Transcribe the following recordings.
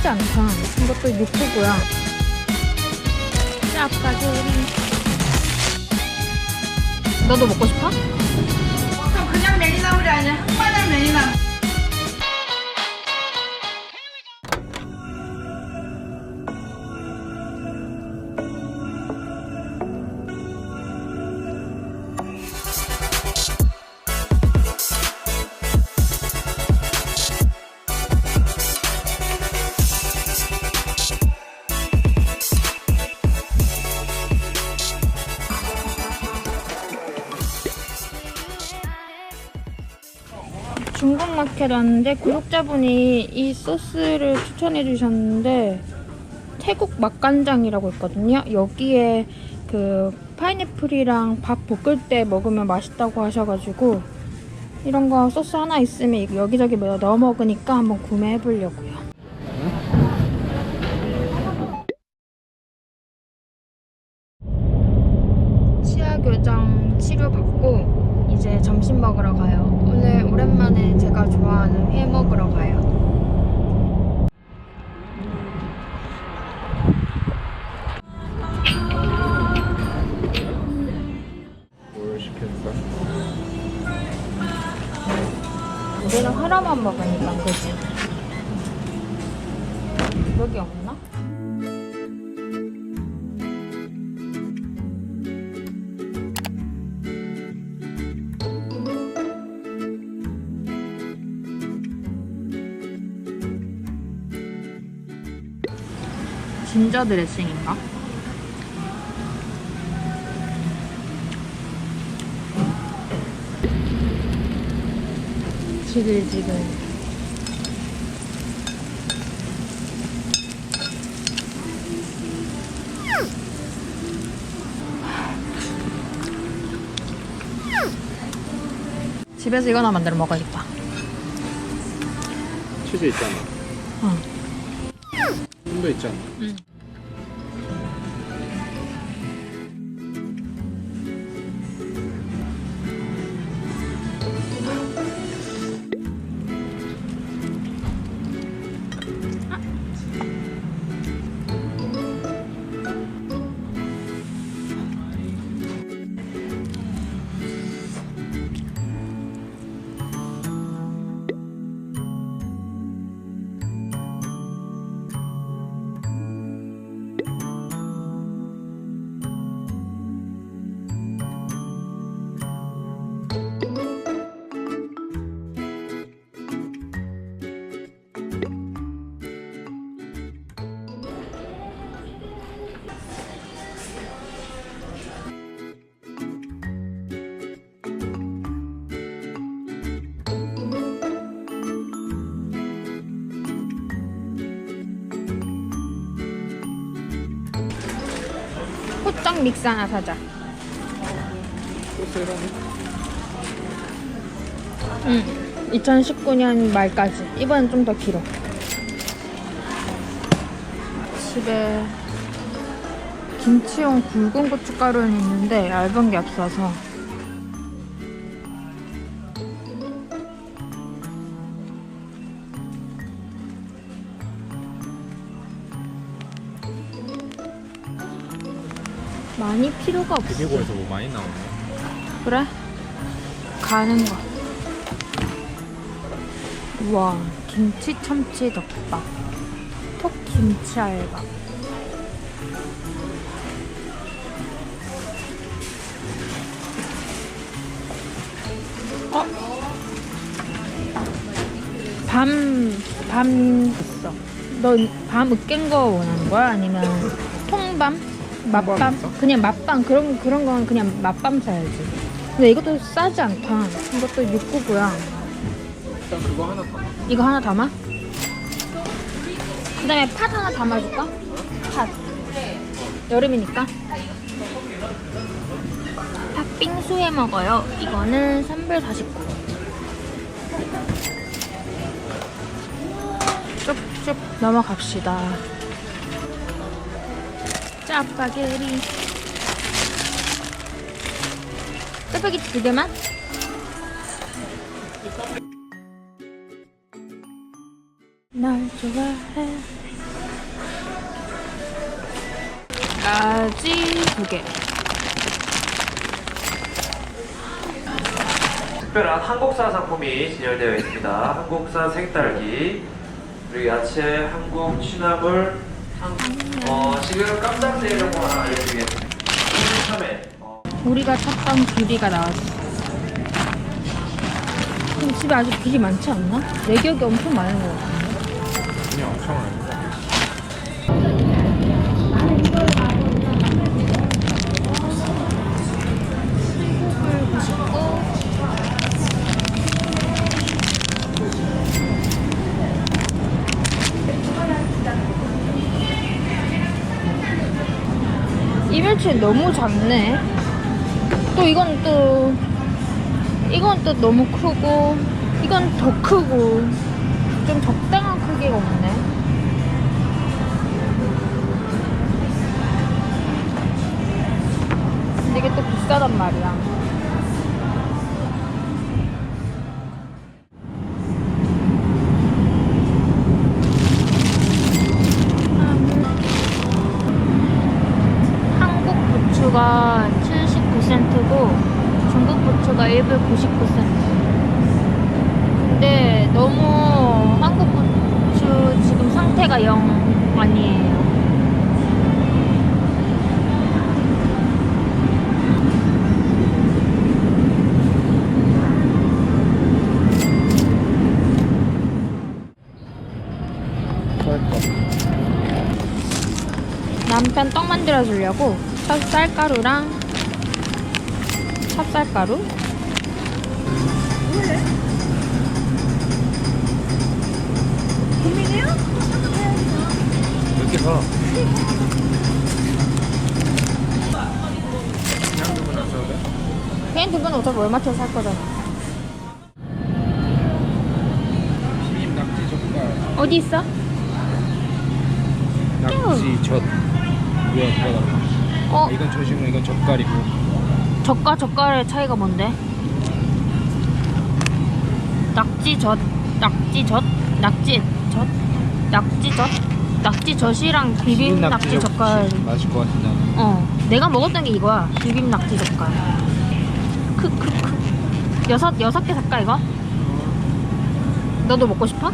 싸지 않다. 이것도 육수고요. 짜파게리. 너도 먹고 싶어? 그냥 메리나물이 아니라 흑마늘 메리나물. 중국 마켓 왔는데 구독자분이 이 소스를 추천해 주셨는데 태국 맛간장이라고 있거든요. 여기에 그 파인애플이랑 밥 볶을 때 먹으면 맛있다고 하셔가지고 이런 거 소스 하나 있으면 여기저기 뭐 넣어 먹으니까 한번 구매해 보려고요. 진저 드레싱인가? 지글 지글. 집에서 이거나 만들어 먹어야겠다. 치즈 있잖아. 어. 도 있잖아. 호떡 믹스 하나 사자. 응. 2019년 말까지. 이번엔 좀 더 길어. 집에 김치용 굵은 고춧가루는 있는데 얇은 게 없어서. 많이 필요가 없어. 비비고에서 뭐 많이 나오네. 그래? 가는 거. 우와, 김치 참치 덮밥. 톡 김치 알밥. 어? 밤, 밤 있어. 너밤 으깬 거 원하는 거야? 아니면 통밤? 맛밤? 있어? 그냥 맛밤 그런 그런 건 그냥 맛밤 사야지. 근데 이것도 싸지 않다. 이것도 육구고요. 일단 그거 하나 더. 이거 하나 담아? 그 다음에 팥 하나 담아줄까? 팥. 여름이니까. 팥 빙수해 먹어요. 이거는 3불 49. 쭉쭉 넘어갑시다. 짜파게리 짜파게 두 개만? 날 좋아해 까지 두개 특별한 한국사 상품이 진열되어 있습니다. 한국사 생딸기, 그리고 야채, 한국 취나물, 한국... 어, 지금 깜짝 정보 하나 알려드리겠습니다. 참외, 어, 우리가 찾던 귤이가 나왔어. 근데 집에 아직 귤이 많지 않나? 내 기억에 엄청 많은 것 같은데. 그냥 엄청 많은데. 1일치 너무 작네. 또 이건 또 이건 또 너무 크고 이건 더 크고 좀 적당한 크기가 없네. 근데 이게 또 비싸단 말이야. 그 999cm 근데 너무 한국 고추 지금 상태가 영 아니에요. 남편 떡 만들어 주려고 찹쌀가루랑 찹쌀가루? 이렇게 사. 그냥 두분 안 사도 돼? 그냥 두분 어차피 얼마짜리 살 거잖아 낙지 젓갈. 어디 있어? 낙지 젓. 뭐야 뭐야. 어 아, 이건 젓이고 이건 젓갈이고. 젓과 젓갈의 차이가 뭔데? 낙지젓 낙지젓 낙지젓 낙지젓 낙지젓이랑 비빔 낙지 젓갈 맛있을 것 같은데. 어, 내가 먹었던 게 이거야. 비빔 낙지 젓갈. 크크크. 여섯 여섯 개 살까 이거? 너도 먹고 싶어?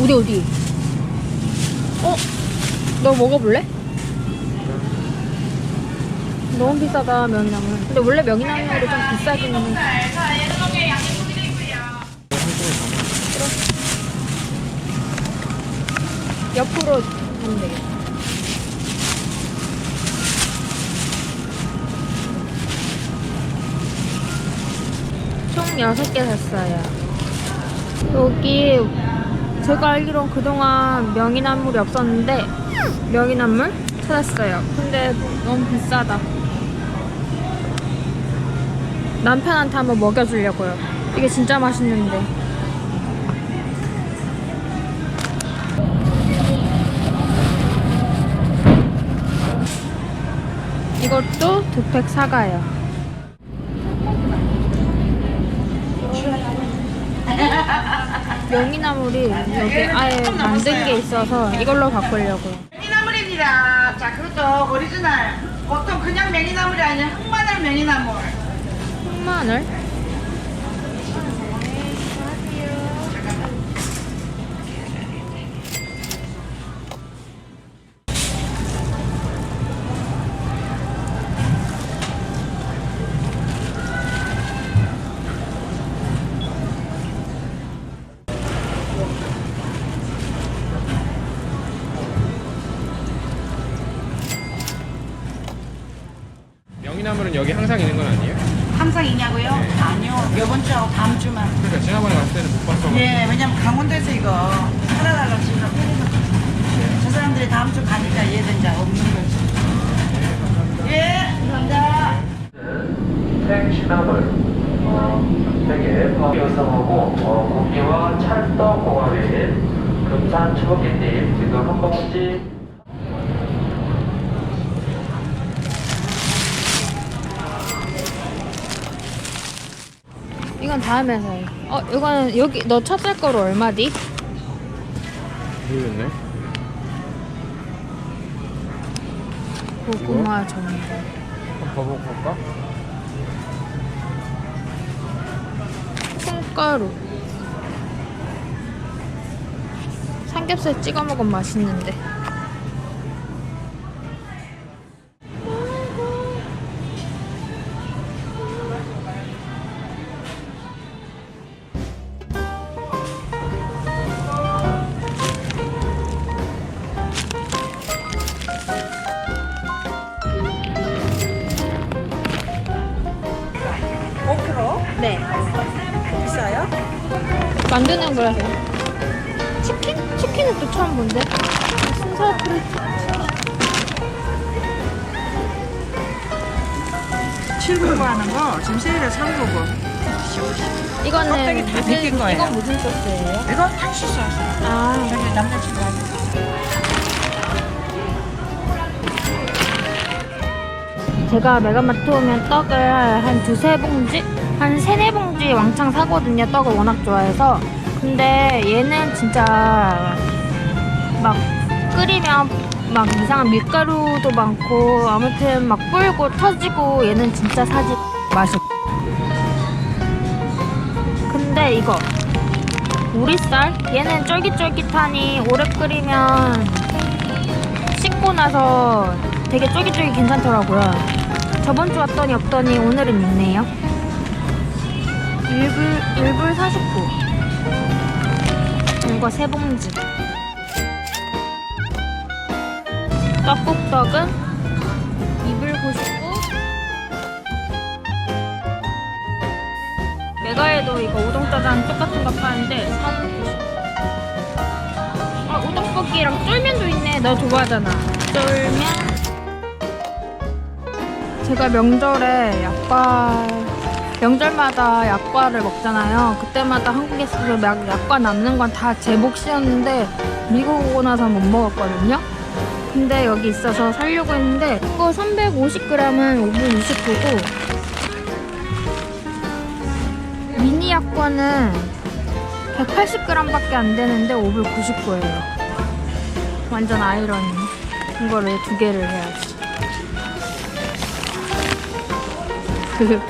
어디 어디? 어? 너 먹어볼래? 너무 비싸다 명이나물. 근데 원래 명이나물이 좀 비싸긴 해. 옆으로 하면 되겠다. 총 6개 샀어요. 여기 제가 알기론 그동안 명이나물이 없었는데 명이나물 찾았어요. 근데 너무 비싸다. 남편한테 한번 먹여주려고요. 이게 진짜 맛있는데. 이것도 두 팩 사가요. 명이나물이 여기 아예 만든 게 있어서 이걸로 바꾸려고요. 메리나물입니다. 자, 그것도 오리지널. 보통 그냥 메리나물이 아니라 흑마늘 메리나물. 흑마늘? 명이나물은 여기 항상 있는 건 아니에요? 항상 있냐고요? 아니요. 이번 주하고 다음 주만. 그러니까 지난번에 갔을 때는 못 봤어. 예, 왜냐면 강원도에서 이거 팔아달라고 지금 패는 저 사람들이 다음 주 가니까 얘들 이제 없는 거지. 예, 감사합니다. 생 취나물, 어, 되게 yo성하고 어, 고기와 찰떡 궁합인 금산 초기님 지금 한 봉지 이건 다음에 사요. 어, 이거는 여기 너 찾을 거로 얼마디? 모르겠네. 고구마 전분. 한번 더 보고 볼까? 콩가루. 삼겹살 찍어 먹으면 맛있는데. 만드는 거라서요. 치킨? 치킨은 또 처음 본데? 순서 프리 칠구구 하는 거 지금 세일에 3구구. 이거는 껍데기 다 무슨, 벗긴 거예요. 이건 무슨 소스예요? 이거 탕수 소스. 아, 저기 남자친구한테. 제가 메가마트 오면 떡을 한 두세 봉지? 한 세네 봉지 왕창 사거든요. 떡을 워낙 좋아해서. 근데 얘는 진짜 막 끓이면 막 이상한 밀가루도 많고 아무튼 막 불고 터지고 얘는 진짜 사지 맛이 없- 근데 이거 우리쌀 얘는 쫄깃쫄깃하니 오래 끓이면 씻고 나서 되게 쫄깃쫄깃 괜찮더라고요. 저번 주 왔더니 없더니 오늘은 있네요. 1불, 1불 49. 이거 세 봉지. 떡국떡은 2불 99. 메가에도 이거 우동짜장 똑같은 거 파는데 3불 99. 아, 우동볶이랑 쫄면도 있네. 너 좋아하잖아. 쫄면. 제가 명절에 약과 명절마다 약과를 먹잖아요. 그때마다 한국에서 약, 약과 남는 건 다 제 몫이었는데 미국 오고 나서 못 먹었거든요. 근데 여기 있어서 살려고 했는데 이거 350g은 5불 29고 미니 약과는 180g밖에 안 되는데 5불 99예요. 완전 아이러니. 이거를 두 개를 해야지. 그